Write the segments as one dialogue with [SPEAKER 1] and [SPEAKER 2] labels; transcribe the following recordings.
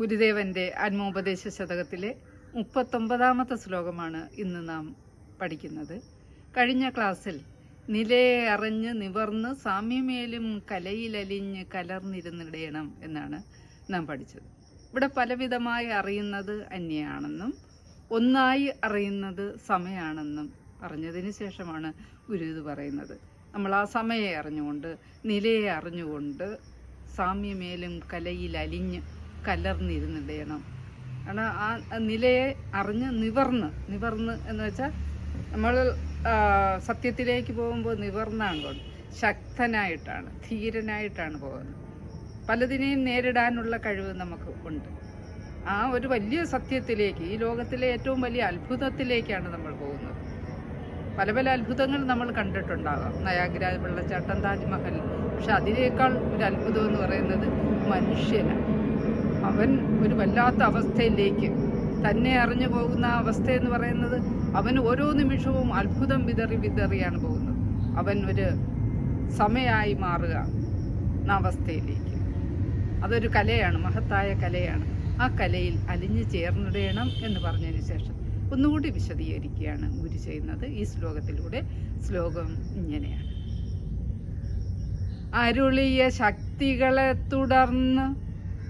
[SPEAKER 1] ഗുരുദേവന്റെ ആത്മോപദേശ ശതകത്തിലെ മുപ്പത്തൊമ്പതാമത്തെ ശ്ലോകമാണ് ഇന്ന് നാം പഠിക്കുന്നത്. കഴിഞ്ഞ ക്ലാസ്സിൽ നിലയെ അറിഞ്ഞ് നിവർന്ന് സാമ്യമേലും കലയിലലിഞ്ഞ് കലർന്നിരുന്നിടയണം എന്നാണ് നാം പഠിച്ചത്. ഇവിടെ പലവിധമായി അറിയുന്നത് അന്യയാണെന്നും ഒന്നായി അറിയുന്നത് സമയാണെന്നും പറഞ്ഞതിന് ശേഷമാണ് ഗുരു ഇത് പറയുന്നത്. നമ്മൾ ആ സമയെ അറിഞ്ഞുകൊണ്ട് നിലയെ അറിഞ്ഞുകൊണ്ട് സാമ്യമേലും കലയിൽ അലിഞ്ഞ് കലർന്നിരുന്നിടയണം കാരണം ആ നിലയെ അറിഞ്ഞ് നിവർന്ന് നിവർന്ന് എന്ന് വെച്ചാൽ നമ്മൾ സത്യത്തിലേക്ക് പോകുമ്പോൾ നിവർന്നാണ് പോകുന്നത് ശക്തനായിട്ടാണ് ധീരനായിട്ടാണ് പോകുന്നത്. പലതിനെയും നേരിടാനുള്ള കഴിവ് നമുക്ക് ഉണ്ട്. ആ ഒരു വലിയ സത്യത്തിലേക്ക് ഈ ലോകത്തിലെ ഏറ്റവും വലിയ അത്ഭുതത്തിലേക്കാണ് നമ്മൾ പോകുന്നത്. പല പല അത്ഭുതങ്ങൾ നമ്മൾ കണ്ടിട്ടുണ്ടാകാം നയാഗ്ര വെള്ളച്ചാട്ടം താജ്മഹൽ. പക്ഷെ അതിനേക്കാൾ ഒരു അത്ഭുതം എന്ന് പറയുന്നത് മനുഷ്യനാണ്. അവൻ ഒരു വല്ലാത്ത അവസ്ഥയിലേക്ക്. തന്നെ അറിഞ്ഞു പോകുന്ന അവസ്ഥ എന്ന് പറയുന്നത് അവൻ ഓരോ നിമിഷവും അത്ഭുതം വിതറി വിതറിയാണ് പോകുന്നത്. അവൻ ഒരു സമയായി മാറുക എന്ന അവസ്ഥയിലേക്ക്. അതൊരു കലയാണ് മഹത്തായ കലയാണ്. ആ കലയിൽ അലിഞ്ഞു ചേർന്നിടണം എന്ന് പറഞ്ഞതിന് ശേഷം ഒന്നുകൂടി വിശദീകരിക്കുകയാണ് ഗുരു ചെയ്യുന്നത് ഈ ശ്ലോകത്തിലൂടെ. ശ്ലോകം ഇങ്ങനെയാണ്. അരുളിയ ശക്തികളെ തുടർന്ന്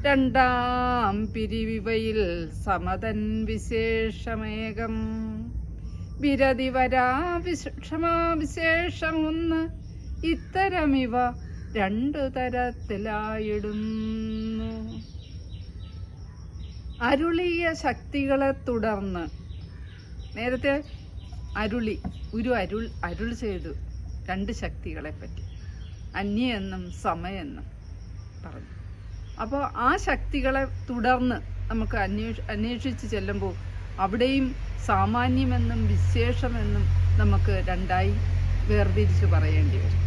[SPEAKER 1] രണ്ടാം പിരിവിവയിൽ സമതൻ വിശേഷമേകം. വിരതി വരാ വിശേഷമൊന്ന്. ഇത്തരമിവ രണ്ടു തരത്തിലായിടുന്നു. അരുളിയ ശക്തികളെ തുടർന്ന് നേരത്തെ അരുളി ഒരു അരുൾ അരുൾ ചെയ്തു. രണ്ട് ശക്തികളെ പറ്റി. അന്യ എന്നും സമയെന്നും പറഞ്ഞു. അപ്പോൾ ആ ശക്തികളെ തുടർന്ന് നമുക്ക് അന്വേഷ അന്വേഷിച്ച് ചെല്ലുമ്പോൾ അവിടെയും സാമാന്യമെന്നും വിശേഷമെന്നും നമുക്ക് രണ്ടായി വേർതിരിച്ച് പറയേണ്ടി വരും.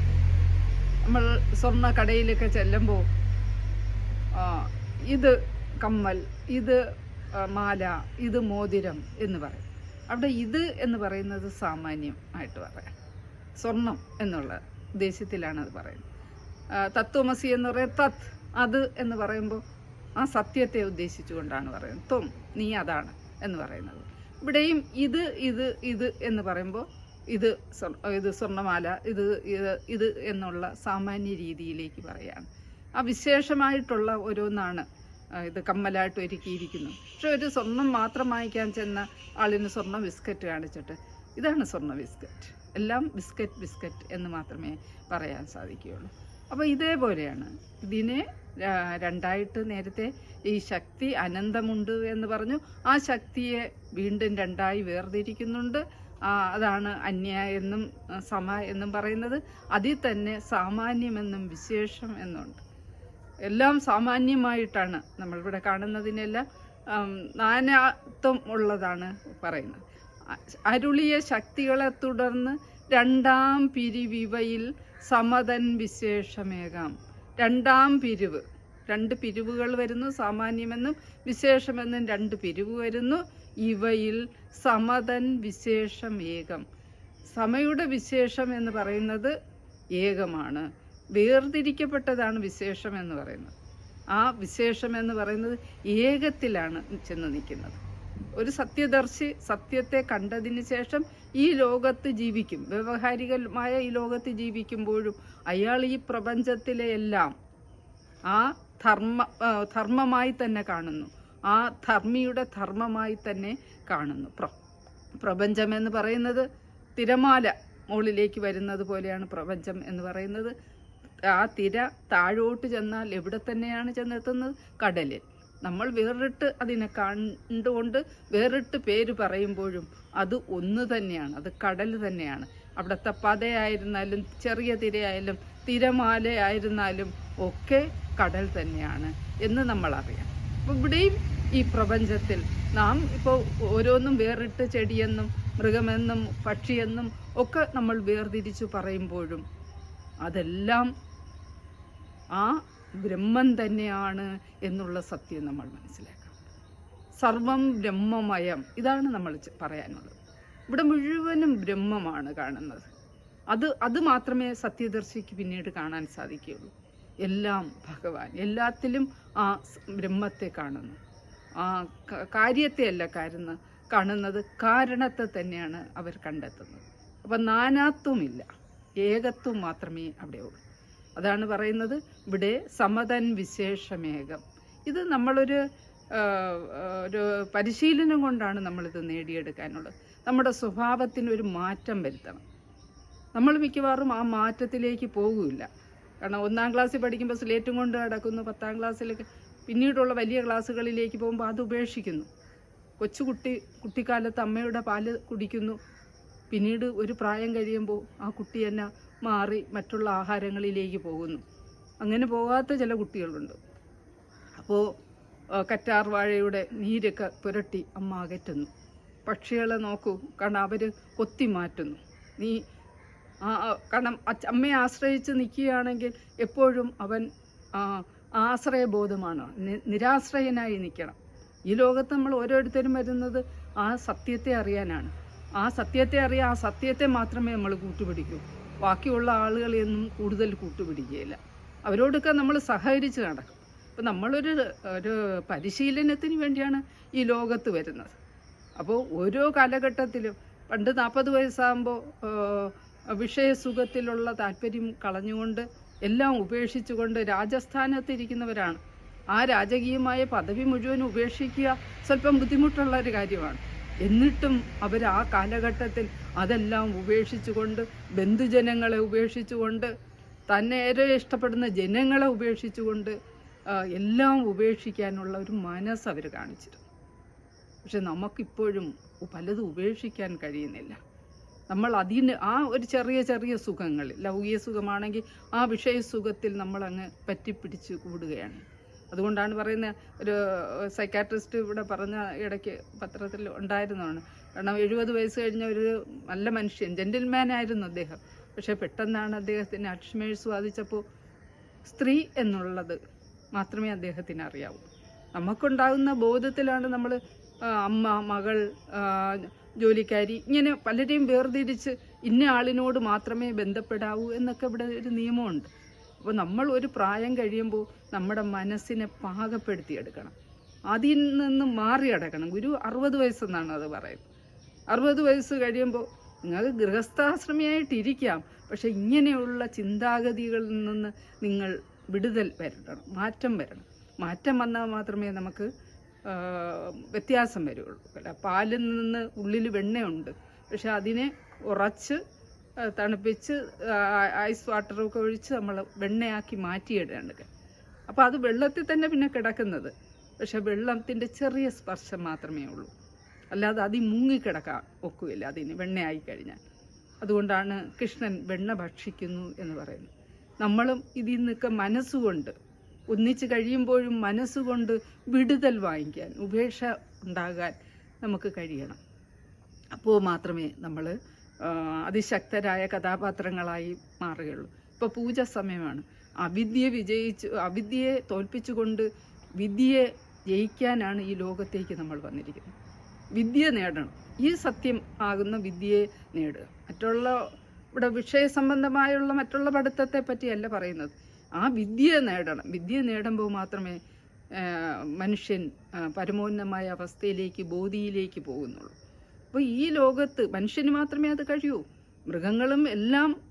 [SPEAKER 1] നമ്മൾ സ്വർണ കടയിലൊക്കെ ചെല്ലുമ്പോൾ ഇത് കമ്മൽ ഇത് മാല ഇത് മോതിരം എന്ന് പറയും. അവിടെ ഇത് എന്ന് പറയുന്നത് സാമാന്യം ആയിട്ട് പറയാം. സ്വർണം എന്നുള്ള ഉദ്ദേശത്തിലാണ് അത് പറയുന്നത്. തത്വമസി എന്ന് പറയുന്നത് തത് അത് എന്ന് പറയുമ്പോൾ ആ സത്യത്തെ ഉദ്ദേശിച്ചുകൊണ്ടാണ് പറയുന്നത്. ത്വം നീ അതാണ് എന്ന് പറയുന്നത്. ഇവിടെയും ഇത് ഇത് ഇത് എന്ന് പറയുമ്പോൾ ഇത് ഇത് സ്വർണമാല ഇത് ഇത് ഇത് എന്നുള്ള സാമാന്യ രീതിയിലേക്ക് പറയാണ്. ആ വിശേഷമായിട്ടുള്ള ഓരോന്നാണ് ഇത് കമ്മലായിട്ട് ഒരുക്കിയിരിക്കുന്നു പക്ഷെ ഒരു സ്വർണം മാത്രം വാങ്ങിക്കാൻ ചെന്ന ആളിന് സ്വർണ ബിസ്ക്കറ്റ് കാണിച്ചിട്ട് ഇതാണ് സ്വർണ ബിസ്ക്കറ്റ്. എല്ലാം ബിസ്ക്കറ്റ് ബിസ്ക്കറ്റ് എന്ന് മാത്രമേ പറയാൻ സാധിക്കുകയുള്ളൂ. അപ്പോൾ ഇതേപോലെയാണ്. ഇതിനെ രണ്ടായിട്ട് നേരത്തെ ഈ ശക്തി അനന്തമുണ്ട് എന്ന് പറഞ്ഞു. ആ ശക്തിയെ വീണ്ടും രണ്ടായി വേർതിരിക്കുന്നുണ്ട്. അതാണ് അന്യ എന്നും സമ എന്നും പറയുന്നത്. അതിൽ തന്നെ സാമാന്യമെന്നും വിശേഷം എന്നുണ്ട്. എല്ലാം സാമാന്യമായിട്ടാണ് നമ്മളിവിടെ കാണുന്നതിനെല്ലാം നാനാത്വം ഉള്ളതാണ് പറയുന്നത്. അരുളിയ ശക്തികളെ തുടർന്ന് രണ്ടാം പിരിവിവയിൽ സമതൻ വിശേഷമേകാം. രണ്ടാം പിരിവ്. രണ്ട് പിരിവുകൾ വരുന്നു സാമാന്യമെന്നും വിശേഷമെന്നും രണ്ട് പിരിവ് വരുന്നു. ഇവയിൽ സമതൻ വിശേഷം ഏകം സമയുടെ വിശേഷം എന്ന് പറയുന്നത് ഏകമാണ്. വേർതിരിക്കപ്പെട്ടതാണ് വിശേഷം എന്ന് പറയുന്നത്. ആ വിശേഷം എന്ന് പറയുന്നത് ഏകത്തിലാണ് ചെന്ന് നിൽക്കുന്നത്. ഒരു സത്യദർശി സത്യത്തെ കണ്ടതിന് ശേഷം ഈ ലോകത്ത് ജീവിക്കും. വ്യവഹാരികമായ ഈ ലോകത്ത് ജീവിക്കുമ്പോഴും അയാൾ ഈ പ്രപഞ്ചത്തിലെ എല്ലാം ആ ധർമ്മ ധർമ്മമായി തന്നെ കാണുന്നു. ആ ധർമ്മിയുടെ ധർമ്മമായി തന്നെ കാണുന്നു. പ്ര പ്രപഞ്ചം എന്ന് പറയുന്നത് തിരമാല മുകളിലേക്ക് വരുന്നത് പോലെയാണ് പ്രപഞ്ചം എന്ന് പറയുന്നത്. ആ തിര താഴോട്ട് ചെന്നാൽ എവിടെ തന്നെയാണ് ചെന്നെത്തുന്നത്? കടലിൽ. നമ്മൾ വേറിട്ട് അതിനെ കണ്ടുകൊണ്ട് വേറിട്ട് പേര് പറയുമ്പോഴും അത് ഒന്ന് തന്നെയാണ് അത് കടൽ തന്നെയാണ്. അവിടുത്തെ പതയായിരുന്നാലും ചെറിയ തിരയായാലും തിരമാലയായിരുന്നാലും ഒക്കെ കടൽ തന്നെയാണ് എന്ന് നമ്മൾ അറിയാം അപ്പോൾ ഇവിടെയും ഈ പ്രപഞ്ചത്തിൽ നാം ഇപ്പോൾ ഓരോന്നും വേറിട്ട് ചെടിയെന്നും മൃഗമെന്നും പക്ഷിയെന്നും ഒക്കെ നമ്മൾ വേർതിരിച്ചു പറയുമ്പോഴും അതെല്ലാം ആ ബ്രഹ്മം തന്നെയാണ് എന്നുള്ള സത്യം നമ്മൾ മനസ്സിലാക്കണം. സർവം ബ്രഹ്മമയം ഇതാണ് നമ്മൾ പറയാനുള്ളത്. ഇവിടെ മുഴുവനും ബ്രഹ്മമാണ് കാണുന്നത്. അത് അത് മാത്രമേ സത്യദർശിക്ക് പിന്നീട് കാണാൻ സാധിക്കുകയുള്ളൂ. എല്ലാം ഭഗവാൻ എല്ലാത്തിലും ആ ബ്രഹ്മത്തെ കാണുന്നു. ആ കാര്യത്തെ കാര്യത്തെയല്ല കാരുന്ന കാണുന്നത് കാരണത്തെ തന്നെയാണ് അവർ കണ്ടെത്തുന്നത്. അപ്പം നാനാത്വമില്ല. ഏകത്വം മാത്രമേ അവിടെ ഉള്ളൂ അതാണ് പറയുന്നത് ഇവിടെ സമതൻ വിശേഷമേകം. ഇത് നമ്മളൊരു ഒരു പരിശീലനം കൊണ്ടാണ് നമ്മളിത് നേടിയെടുക്കാനുള്ളത്. നമ്മുടെ സ്വഭാവത്തിന് ഒരു മാറ്റം വരുത്തണം. നമ്മൾ മിക്കവാറും ആ മാറ്റത്തിലേക്ക് പോകില്ല കാരണം ഒന്നാം ക്ലാസ്സിൽ പഠിക്കുമ്പോൾ സ്ലേറ്റും കൊണ്ട് നടക്കുന്നു പത്താം ക്ലാസ്സിലൊക്കെ പിന്നീടുള്ള വലിയ ക്ലാസ്സുകളിലേക്ക് പോകുമ്പോൾ അത് ഉപേക്ഷിക്കുന്നു. കൊച്ചുകുട്ടി കുട്ടിക്കാലത്ത് അമ്മയുടെ പാൽ കുടിക്കുന്നു. പിന്നീട് ഒരു പ്രായം കഴിയുമ്പോൾ ആ കുട്ടി തന്നെ മാറി മറ്റുള്ള ആഹാരങ്ങളിലേക്ക് പോകുന്നു. അങ്ങനെ പോകാത്ത ചില കുട്ടികളുണ്ട്. അപ്പോൾ കറ്റാർ വാഴയുടെ നീരൊക്കെ പുരട്ടി അമ്മ അകറ്റുന്നു. പക്ഷികളെ നോക്കൂ കാരണം അവർ കൊത്തി മാറ്റുന്നു. നീ ആ കാരണം അമ്മയെ ആശ്രയിച്ച് നിൽക്കുകയാണെങ്കിൽ എപ്പോഴും അവൻ ആശ്രയബോധമാണ്. നിരാശ്രയനായി നിൽക്കണം. ഈ ലോകത്ത് നമ്മൾ ഓരോരുത്തരും വരുന്നത് ആ സത്യത്തെ അറിയാനാണ്. ആ സത്യത്തെ അറിയാൻ ആ സത്യത്തെ മാത്രമേ നമ്മൾ കൂട്ടുപിടിക്കൂ. ബാക്കിയുള്ള ആളുകളെയൊന്നും കൂടുതൽ കൂട്ടുപിടിക്കുകയില്ല. അവരോടൊക്കെ നമ്മൾ സഹകരിച്ച് നടക്കും. അപ്പം നമ്മളൊരു ഒരു പരിശീലനത്തിന് വേണ്ടിയാണ് ഈ ലോകത്ത് വരുന്നത്. അപ്പോൾ ഓരോ കാലഘട്ടത്തിലും പണ്ട് നാൽപ്പത് വയസ്സാകുമ്പോൾ വിഷയസുഖത്തിലുള്ള താല്പര്യം കളഞ്ഞുകൊണ്ട് എല്ലാം ഉപേക്ഷിച്ചുകൊണ്ട് രാജസ്ഥാനത്തിരിക്കുന്നവരാണ്. ആ രാജകീയമായ പദവി മുഴുവൻ ഉപേക്ഷിക്കുക സ്വല്പം ബുദ്ധിമുട്ടുള്ള ഒരു കാര്യമാണ്. എന്നിട്ടും അവർ ആ കാലഘട്ടത്തിൽ അതെല്ലാം ഉപേക്ഷിച്ചുകൊണ്ട് ബന്ധുജനങ്ങളെ ഉപേക്ഷിച്ചുകൊണ്ട് തന്നെ ഏറെ ഇഷ്ടപ്പെടുന്ന ജനങ്ങളെ ഉപേക്ഷിച്ചുകൊണ്ട് എല്ലാം ഉപേക്ഷിക്കാനുള്ള ഒരു മനസ്സ് അവർ കാണിച്ചിരുന്നു. പക്ഷെ നമുക്കിപ്പോഴും പലതും ഉപേക്ഷിക്കാൻ കഴിയുന്നില്ല. നമ്മൾ അതിന് ആ ഒരു ചെറിയ ചെറിയ സുഖങ്ങൾ ലൗകിക സുഖമാണെങ്കിൽ ആ വിഷയസുഖത്തിൽ നമ്മളങ്ങ് പറ്റിപ്പിടിച്ച് കൂടുകയാണ്. അതുകൊണ്ടാണ് പറയുന്നത് ഒരു സൈക്കാട്രിസ്റ്റ് ഇവിടെ പറഞ്ഞ ഇടയ്ക്ക് പത്രത്തിൽ ഉണ്ടായിരുന്നതാണ്. കാരണം എഴുപത് വയസ്സ് കഴിഞ്ഞ ഒരു നല്ല മനുഷ്യൻ ആയിരുന്നു അദ്ദേഹം. പക്ഷേ പെട്ടെന്നാണ് അദ്ദേഹത്തിന് അക്ഷ്മേഴ്സ് ബാധിച്ചപ്പോൾ സ്ത്രീ എന്നുള്ളത് മാത്രമേ അദ്ദേഹത്തിന് അറിയാവൂ. നമുക്കുണ്ടാകുന്ന ബോധത്തിലാണ് നമ്മൾ അമ്മ മകൾ ജോലിക്കാരി ഇങ്ങനെ പലരെയും വേർതിരിച്ച് ഇന്ന ആളിനോട് മാത്രമേ ബന്ധപ്പെടാവൂ എന്നൊക്കെ ഇവിടെ ഒരു നിയമമുണ്ട്. അപ്പോൾ നമ്മൾ ഒരു പ്രായം കഴിയുമ്പോൾ നമ്മുടെ മനസ്സിനെ പാകപ്പെടുത്തിയെടുക്കണം. അതിൽ നിന്ന് മാറിയടക്കണം ഗുരു അറുപത് വയസ്സെന്നാണ് അത് പറയുന്നത്. അറുപത് വയസ്സ് കഴിയുമ്പോൾ നിങ്ങൾക്ക് ഗൃഹസ്ഥാശ്രമിയായിട്ടിരിക്കാം പക്ഷേ ഇങ്ങനെയുള്ള ചിന്താഗതികളിൽ നിന്ന് നിങ്ങൾ വിടുതൽ വരണം മാറ്റം വരണം. മാറ്റം വന്നാൽ മാത്രമേ നമുക്ക് വ്യത്യാസം വരുള്ളൂ. പാലിൽ നിന്ന് ഉള്ളിൽ വെണ്ണയുണ്ട്. പക്ഷെ അതിനെ ഉറച്ച് തണുപ്പിച്ച് ഐസ് വാട്ടറൊക്കെ ഒഴിച്ച് നമ്മൾ വെണ്ണയാക്കി മാറ്റിയിടേണ്ടത് അപ്പോൾ അത് വെള്ളത്തിൽ തന്നെ പിന്നെ കിടക്കുന്നത്. പക്ഷേ വെള്ളത്തിന്റെ ചെറിയ സ്പർശം മാത്രമേ ഉള്ളൂ. അല്ലാതെ അതി മുങ്ങിക്കിടക്കാൻ ഒക്കുകയില്ല അതിന് വെണ്ണയായി കഴിഞ്ഞാൽ. അതുകൊണ്ടാണ് കൃഷ്ണൻ വെണ്ണ ഭക്ഷിക്കുന്നു എന്ന് പറയുന്നത്. നമ്മളും ഇതിൽ നിന്നൊക്കെ മനസ്സുകൊണ്ട് ഒന്നിച്ച് കഴിയുമ്പോഴും മനസ്സുകൊണ്ട് വിടുതൽ വാങ്ങിക്കാൻ ഉപേക്ഷ ഉണ്ടാകാൻ നമുക്ക് കഴിയണം. അപ്പോൾ മാത്രമേ നമ്മൾ അതിശക്തരായ കഥാപാത്രങ്ങളായി മാറുകയുള്ളൂ. ഇപ്പോൾ പൂജ സമയമാണ്. അവിദ്യയെ വിജയിച്ചു അവിദ്യയെ തോൽപ്പിച്ചുകൊണ്ട് വിദ്യയെ ജയിക്കാനാണ് ഈ ലോകത്തേക്ക് നമ്മൾ വന്നിരിക്കുന്നത്. വിദ്യ നേടണം. ഈ സത്യം ആകുന്ന വിദ്യയെ നേടുക. മറ്റുള്ള ഇവിടെ വിഷയസംബന്ധമായുള്ള മറ്റുള്ള പഠിത്തത്തെ പറ്റിയല്ല പറയുന്നത്. ആ വിദ്യ നേടണം. വിദ്യ നേടുമ്പോൾ മാത്രമേ മനുഷ്യൻ പരമോന്നതമായ അവസ്ഥയിലേക്ക് ബോധിയിലേക്ക് പോകുന്നുള്ളൂ. അപ്പോൾ ഈ ലോകത്ത് മനുഷ്യന് മാത്രമേ അത് കഴിയൂ. മൃഗങ്ങളും എല്ലാം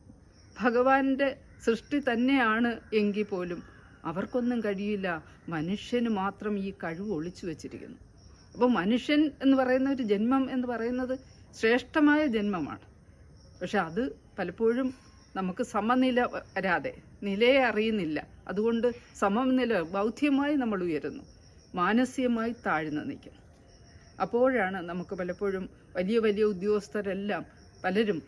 [SPEAKER 1] ഭഗവാന്റെ സൃഷ്ടി തന്നെയാണ് എങ്കിൽ പോലും അവർക്കൊന്നും കഴിയില്ല. മനുഷ്യന് മാത്രം ഈ കഴിവ് ഒളിച്ചു വച്ചിരിക്കുന്നു. അപ്പോൾ മനുഷ്യൻ എന്ന് പറയുന്ന ഒരു ജന്മം എന്ന് പറയുന്നത് ശ്രേഷ്ഠമായ ജന്മമാണ്. പക്ഷെ അത് പലപ്പോഴും നമുക്ക് സമനില വരാതെ നിലയെ അറിയുന്നില്ല. അതുകൊണ്ട് സമനില ബൗദ്ധ്യമായി നമ്മൾ ഉയരുന്നു. മാനസികമായി താഴ്ന്നു നിൽക്കും അപ്പോഴാണ് നമുക്ക് പലപ്പോഴും വലിയ വലിയ ഉദ്യോഗസ്ഥരെല്ലാം പലരും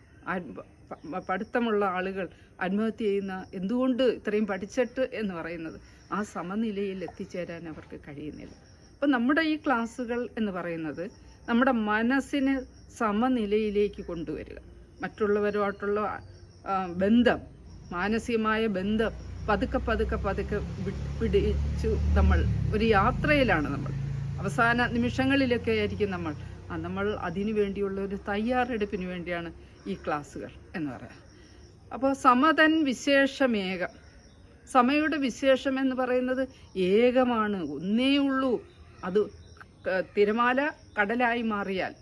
[SPEAKER 1] പഠിത്തമുള്ള ആളുകൾ ആത്മഹത്യ ചെയ്യുന്ന എന്തുകൊണ്ട് ഇത്രയും പഠിച്ചിട്ട് എന്ന് പറയുന്നത്? ആ സമനിലയിൽ എത്തിച്ചേരാൻ അവർക്ക് കഴിയുന്നില്ല. അപ്പം നമ്മുടെ ഈ ക്ലാസ്സുകൾ എന്ന് പറയുന്നത് നമ്മുടെ മനസ്സിനെ സമനിലയിലേക്ക് കൊണ്ടുവരിക. മറ്റുള്ളവരുമായിട്ടുള്ള ബന്ധം മാനസികമായ ബന്ധം പതുക്കെ പതുക്കെ പതുക്കെ വിടിച്ചു നമ്മൾ ഒരു യാത്രയിലാണ് നമ്മൾ. അവസാന നിമിഷങ്ങളിലൊക്കെ ആയിരിക്കും നമ്മൾ നമ്മൾ അതിനു വേണ്ടിയുള്ള ഒരു തയ്യാറെടുപ്പിന് വേണ്ടിയാണ് ഈ ക്ലാസ്സുകൾ എന്ന് പറയാം. അപ്പോൾ സമതൻ വിശേഷമേകം. സമയുടെ വിശേഷം എന്ന് പറയുന്നത് ഏകമാണ് ഒന്നേ ഉള്ളൂ. അത് തിരമാല കടലായി മാറിയാൽ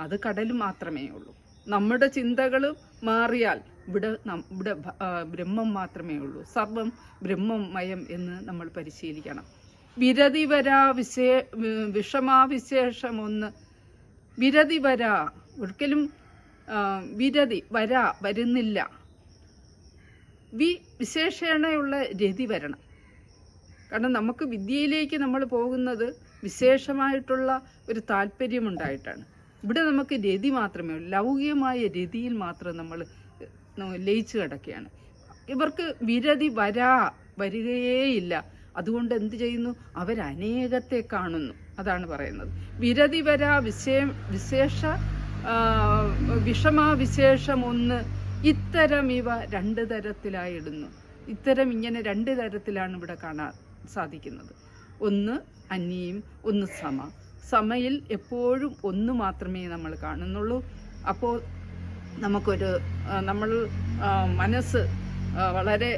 [SPEAKER 1] അത് കടൽ മാത്രമേ ഉള്ളൂ. നമ്മുടെ ചിന്തകൾ മാറിയാൽ ഇവിടെ ഇവിടെ ബ്രഹ്മം മാത്രമേ ഉള്ളൂ. സർവം ബ്രഹ്മം മയം എന്ന് നമ്മൾ പരിശീലിക്കണം. വിരതിവരാ വിശേ വിഷമാവിശേഷമൊന്ന് വിരതി വരാ. ഒരിക്കലും വിരതി വരാ വരുന്നില്ല. വി വിശേഷണയുള്ള രതി വരണം. കാരണം നമുക്ക് വിദ്യയിലേക്ക് നമ്മൾ പോകുന്നത് വിശേഷമായിട്ടുള്ള ഒരു താല്പര്യമുണ്ടായിട്ടാണ്. ഇവിടെ നമുക്ക് രതി മാത്രമേ ഉള്ളൂ. ലൗകികമായ രതിയിൽ മാത്രം നമ്മൾ ലയിച്ചു കിടക്കുകയാണ്. ഇവർക്ക് വിരതി വരാ വരികയേയില്ല. അതുകൊണ്ട് എന്ത് ചെയ്യുന്നു? അവരനേകത്തെ കാണുന്നു. അതാണ് പറയുന്നത്. വിരതിവര വിശേ വിശേഷ ആ, വിഷമാവിശേഷം ഒന്ന് ഇത്തരം ഇവ രണ്ട് തരത്തിലായിടുന്നു ഇത്തരം ഇങ്ങനെ രണ്ട് തരത്തിലാണ് ഇവിടെ കാണാൻ സാധിക്കുന്നത്. ഒന്ന് അന്യം ഒന്ന് സമ. സമയിൽ എപ്പോഴും ഒന്ന് മാത്രമേ നമ്മൾ കാണുന്നുള്ളൂ. അപ്പോൾ നമുക്കൊരു നമ്മൾ മനസ്സ് വളരെ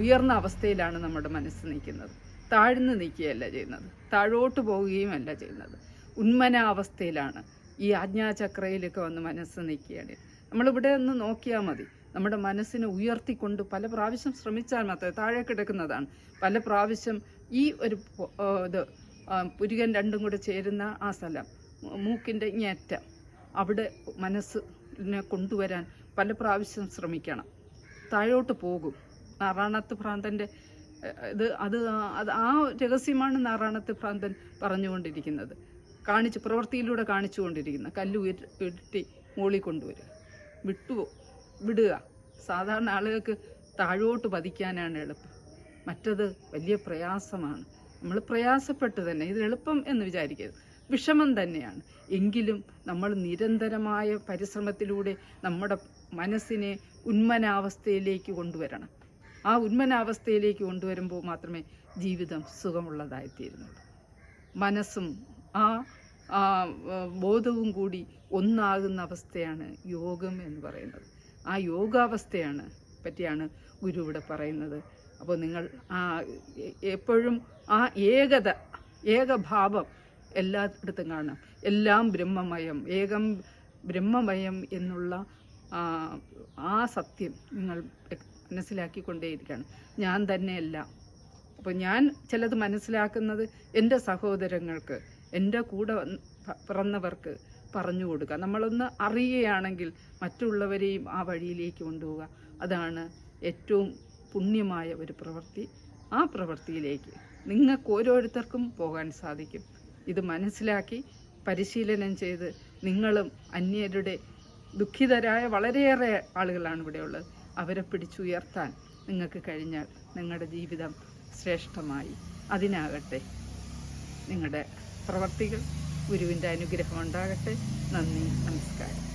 [SPEAKER 1] ഉയർന്ന അവസ്ഥയിലാണ് നമ്മുടെ മനസ്സ് നിൽക്കുന്നത്. താഴ്ന്നു നിൽക്കുകയല്ല ചെയ്യുന്നത്. താഴോട്ട് പോവുകയുമല്ല ചെയ്യുന്നത്. ഉന്മനാവസ്ഥയിലാണ് ഈ ആജ്ഞാചക്രയിലൊക്കെ വന്ന് മനസ്സ് നിൽക്കുകയാണ് നമ്മളിവിടെ ഒന്ന് നോക്കിയാൽ മതി. നമ്മുടെ മനസ്സിനെ ഉയർത്തിക്കൊണ്ട് പല പ്രാവശ്യം ശ്രമിച്ചാൽ മാത്രമേ താഴെ കിടക്കുന്നതാണ്. പല പ്രാവശ്യം ഈ ഒരു ഇത് പുരുകൻ രണ്ടും കൂടെ ചേരുന്ന ആ സ്ഥലം മൂക്കിന്റെ ഞേറ്റം അവിടെ മനസ്സിനെ കൊണ്ടുവരാൻ പല പ്രാവശ്യം ശ്രമിക്കണം. താഴോട്ട് പോകും. നാറാണത്ത് ഭ്രാന്തന്റെ ഇത് അത് ആ- രഹസ്യമാണ് നാറാണത്ത് ഭ്രാന്തൻ പറഞ്ഞുകൊണ്ടിരിക്കുന്നത്. കാണിച്ച് പ്രവൃത്തിയിലൂടെ കാണിച്ചുകൊണ്ടിരിക്കുന്നത് കല്ല് ഉരുട്ടി മുകളിൽ കൊണ്ടുവരിക. വിട്ടു വിടുക. സാധാരണ ആളുകൾക്ക് താഴോട്ട് പതിക്കാനാണ് എളുപ്പം. മറ്റത് വലിയ പ്രയാസമാണ്. നമ്മൾ പ്രയാസപ്പെട്ട് തന്നെ ഇത് എളുപ്പം എന്ന് വിചാരിക്കരുത്. വിഷമം തന്നെയാണ്. എങ്കിലും നമ്മൾ നിരന്തരമായ പരിശ്രമത്തിലൂടെ നമ്മുടെ മനസ്സിനെ ഉന്മനാവസ്ഥയിലേക്ക് കൊണ്ടുവരണം. ആ ഉന്മനാവസ്ഥയിലേക്ക് കൊണ്ടുവരുമ്പോൾ മാത്രമേ ജീവിതം സുഖമുള്ളതായിത്തീരുന്നുള്ളൂ. മനസ്സും ആ ബോധവും കൂടി ഒന്നാകുന്ന അവസ്ഥയാണ് യോഗം എന്ന് പറയുന്നത്. ആ യോഗാവസ്ഥയാണ് പറ്റിയാണ് ഗുരു ഇവിടെ പറയുന്നത്. അപ്പോൾ നിങ്ങൾ ആ എപ്പോഴും ആ ഏകത ഏകഭാവം എല്ലായിടത്തും കാണാം എല്ലാം ബ്രഹ്മമയം ഏകം ബ്രഹ്മമയം എന്നുള്ള ആ സത്യം നിങ്ങൾ മനസ്സിലാക്കിക്കൊണ്ടേയിരിക്കുകയാണ്. ഞാൻ തന്നെയല്ല. അപ്പോൾ ഞാൻ ചിലത് മനസ്സിലാക്കുന്നത് എന്റെ സഹോദരങ്ങൾക്ക് എന്റെ കൂടെ പിറന്നവർക്ക് പറഞ്ഞു കൊടുക്കുക. നമ്മളൊന്ന് അറിയുകയാണെങ്കിൽ മറ്റുള്ളവരെയും ആ വഴിയിലേക്ക് കൊണ്ടുപോവുക. അതാണ് ഏറ്റവും പുണ്യമായ ഒരു പ്രവൃത്തി. ആ പ്രവൃത്തിയിലേക്ക് നിങ്ങൾക്ക് ഓരോരുത്തർക്കും പോകാൻ സാധിക്കും. ഇത് മനസ്സിലാക്കി പരിശീലനം ചെയ്ത് നിങ്ങളും അന്യരുടെ ദുഃഖിതരായ വളരെയേറെ ആളുകളാണ് ഇവിടെയുള്ളത്. അവരെ പിടിച്ചുയർത്താൻ നിങ്ങൾക്ക് കഴിഞ്ഞാൽ നിങ്ങളുടെ ജീവിതം ശ്രേഷ്ഠമായി. അതിനാകട്ടെ നിങ്ങളുടെ പ്രവർത്തികൾ ഗുരുവിന്റെ അനുഗ്രഹം ഉണ്ടാകട്ടെ. നന്ദി നമസ്കാരം.